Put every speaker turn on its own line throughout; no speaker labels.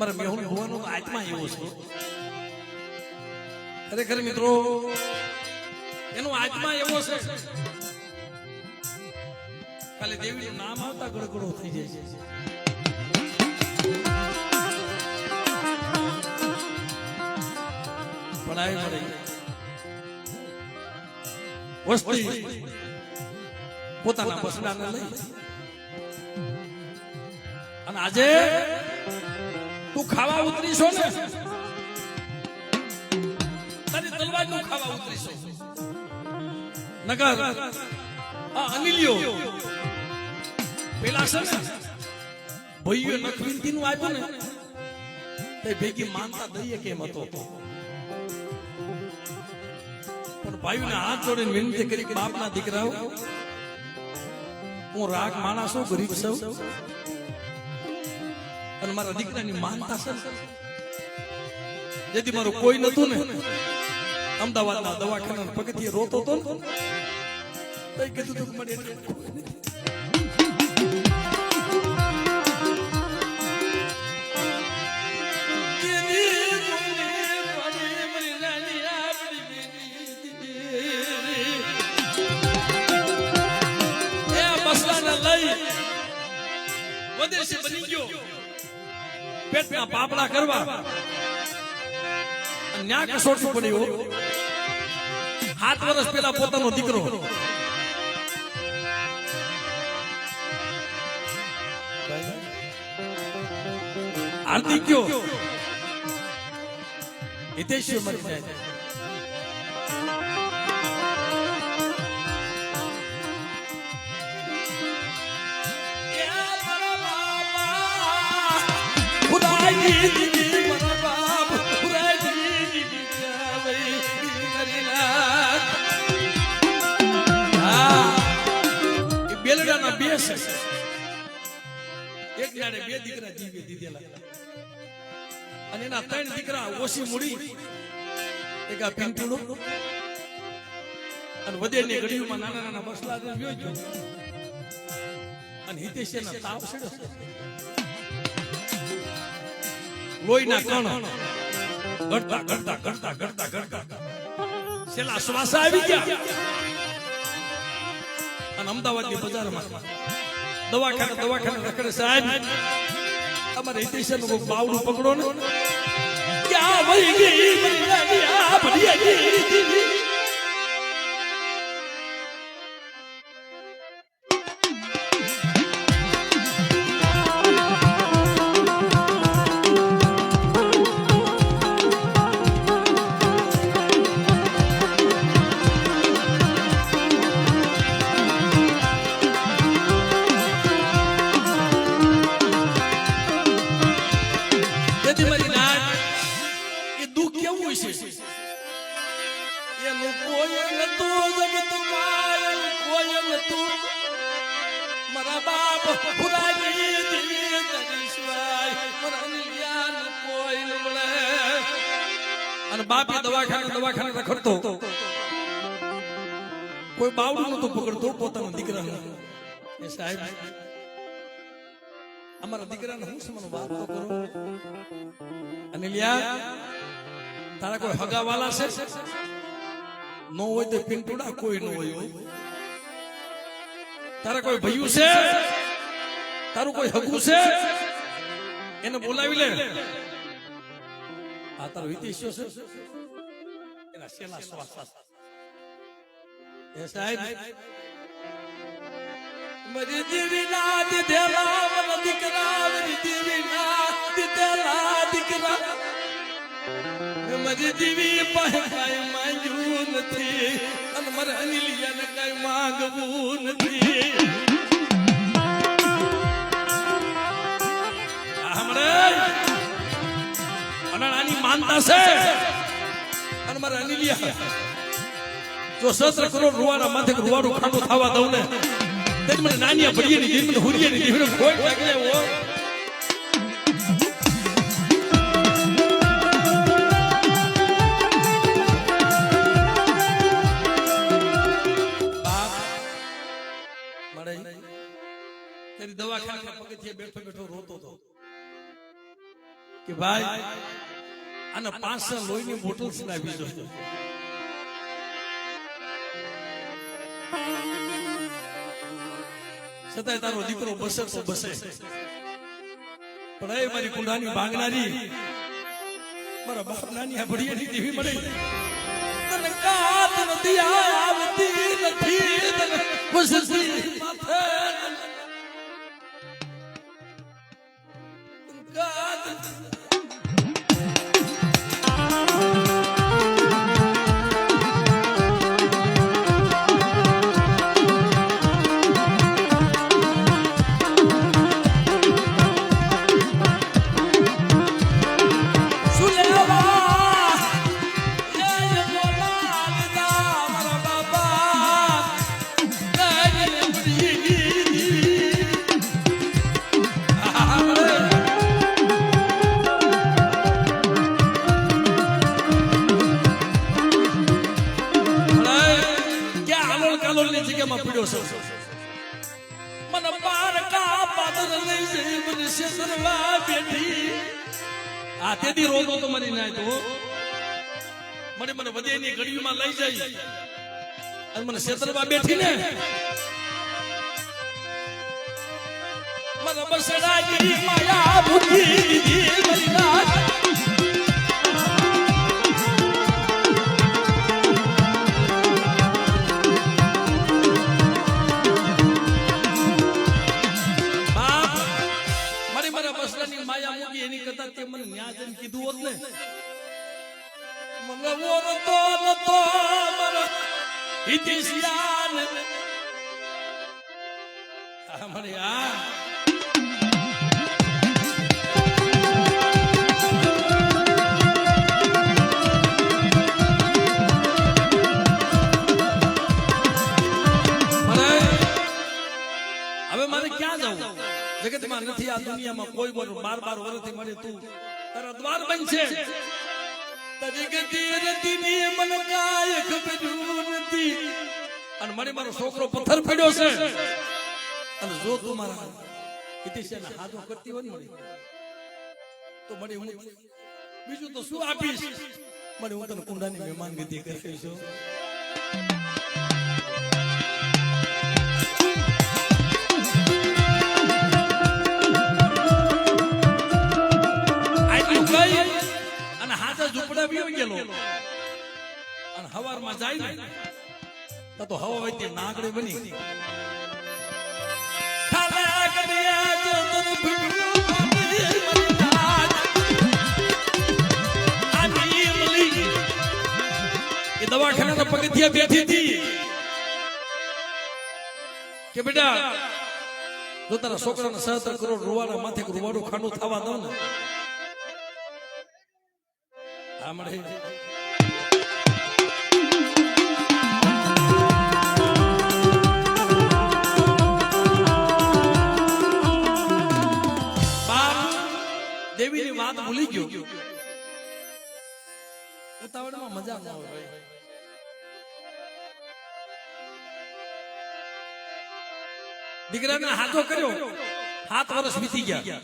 અમારા મેહુલ ભુવાનો આત્મા એવો છે. ખરેખર મિત્રો, એનો આત્મા એવો છે. ખાલી દેવીનું નામ આવતા ગડગડો થઈ જાય છે. આવી મળે વસ્તી પોતાના લઈ. અને આજે તું ખાવા ઉતરીશો ને? તારી તલવારનું ખાવા ઉતરીશો. નગર, આ અનિલિયો. પેલા છે ને ભાઈઓ નખવિંતી નું આપ્યું ને, તે ભેગી માનતા દઈએ કેમ હતો પણ ભાઈઓને હાથ જોડીને વિનંતી કરી બાપના દીકરાઓ, હું રાગ માણસો ગરીબ છું? અને મારા દીકરાની માનતા છે. જેથી મારું કોઈ નતું ને. અમદાવાદના દવાખાના પગથિયે રોતો હતો ને. કીધું તું મને લઈ વદેશી બની ગયો. પેટના પાપડા કરવા. ન્યા કસોટી પડ્યો સાત વર્ષ પહેલા પોતાનો દીકરો. હાર્દિક ગયો હિતેશ્વર મરી જાય. છે. એક જાણે બે દીકરા જીવી દીધેલા. અને એના ત્રણ દીકરા ઓછી મૂડી. એક આ પિંટુનો અને વધેની ગળીઓમાં નાના નાના બસલા ગયો અને હિતેશના તાવ સડ્યો લોહીના કણ. ગળતા ગળતા ગળતા ગળતા ગળતા છેલ્લા શ્વાસ આવી ગયા. અને અમદાવાદની બજારમાં. દવાખાને દવાખાને રખડે સાહેબ. તમારે હિતેશનું કોઈ બાવડું પકડો ને. ક્યાં વહી ગઈ ભડિયા ગઈ? કેવું છે? એનું કોઈ નતું જગતમાં કોઈ નતું મારા બાપ ફુરાજી દિલી કરીશવાય મારા નિયાન કોઈ ન મળે. અને બાપે દવાખાને દવાખાને રખડતો. કોઈ બાવડું નતું પકડતો પોતાના દીકરાને. એ સાહેબ, અમારા દીકરાને હું સમનો વાત તો કરો? અને લ્યા તારા કોઈ હગા વાલા છે? નો હોય તો પિંટુડા કોઈ ન હોય. તારા કોઈ ભયું છે? તારું કોઈ હગું છે? એને બોલાવી લે. આ તારો હિતેશ્યો છે. એના શેલા શ્વાસ એ સાહેબ મરી દેવી દીકરા મરી દેવી દીકરા. માનતા છે અને મારે અનિલિયા. જો સત્ર કરોડ રૂવાના માથે ખાટું થવા દઉં ને તેજ મને નાનિયા ભડીએની ની મને હુરિયાની દીન મને કોઈ કે ભાઈ અને પાંચસો લોહીની બોટલ ચડાવી જોઈએ છતાંય તારો દીકરો બસે તો બસે. પણ એ મારી કુંડાની ભાંગનારી, મારા બાપ નાની આ ભડિયાની દેવી મળે. તને કાત નથી આવતી, નથી તને બસતી માથે આ તેથી રોતો તો મરી નાય તો મને મને વધેની ઘડીમાં લઈ જાય અને મને શેતરવા બેઠી ને મને બસડા ગીરી માયા ભૂખી દીધી મરી બસડાની માયા મૂકી એની કરતા તે મને ન્યા જઈને કીધું હોત ને. મને ઓરતો નતો આ. હવે મારે ક્યાં જવું? જગતમાં નથી, આ દુનિયામાં કોઈ બોલ બાર બાર વર્ષથી મળે તું તારા દ્વાર બનશે. અને મને મારો છોકરો પથ્થર પડ્યો છે. અને જો તું મારા હિતેશને હાથો કરતી હોય ને તો મને હું બીજું તો શું આપીશ? મને હું તને કુંડાની મહેમાન ગતિ કરીશ તો તો વચ્ચે નાગડી બની દવાખાના પગથિયા બેઠી હતી. કે બેટા, જો તારા છોકરાને સહતર કરોડ રૂવાના માથે રૂવાડું ખાનું થવા દઉં ને બાપ દેવીની વાત ભૂલી ગયો. ઉતાવળમાં મજા ના આવે ભાઈ. દીકરાને હાથો કર્યો. સાત વર્ષ વીતી ગયા.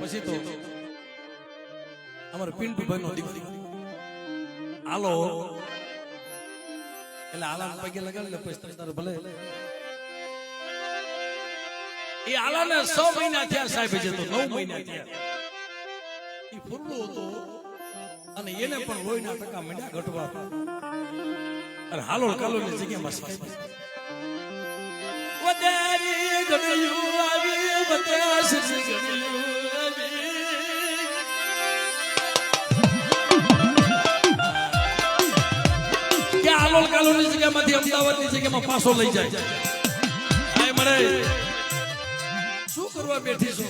પછી તો અમારો પિન્ટુ ભાઈ નો દીકરી. હાલો. એટલે આલા પગે લગાડી લે, પછી તારે ભલે. એ આલાને છ મહિના થયા સાહેબ જે તો નવ મહિના થયા. એ ફૂરડો હતો અને એને પણ લોહીના ટકા મીંડા ઘટવા. અને હાલો કાલો ની જગ્યામાં સાહેબ. વધારી ઘડ્યું આવી ઘડ્યું કે આલોલ કાલોની જગ્યામાંથી અમદાવાદની જગ્યામાં પાછો લઈ જાય. આય મને શું કરવા બેઠી છો?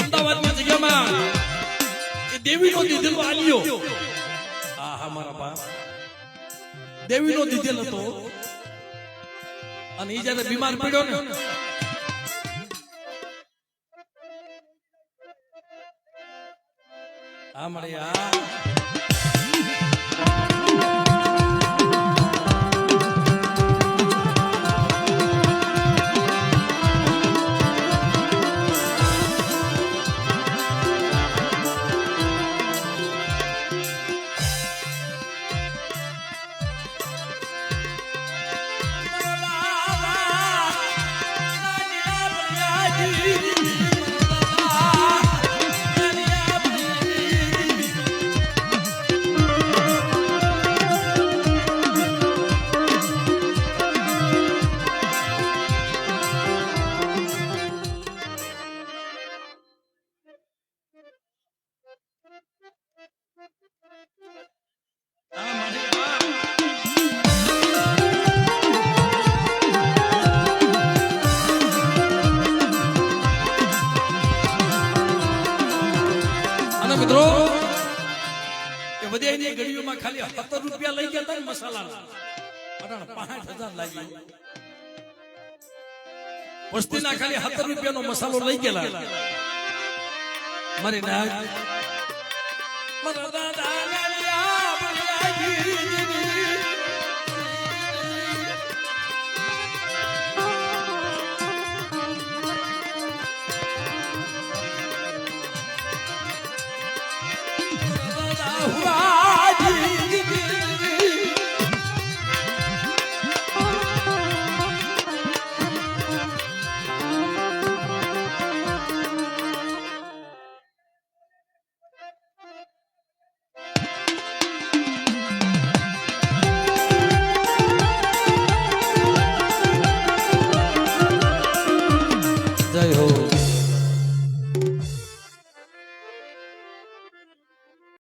અમદાવાદની જગ્યામાં દેવીનો દીધેલો આલ્યો. આ મારા બા દેવીનો દીધેલ હતો. અને એ જયારે બીમાર પડ્યો ને. આ મળ્યા ખાલી 17 રૂપિયા લઈ ગયા ને મસાલા અઢાર પાંચ હજાર લાગી વસ્તીના ખાલી 17 રૂપિયાનો મસાલો લઈ ગયેલા. મારી ના મારા દાદાને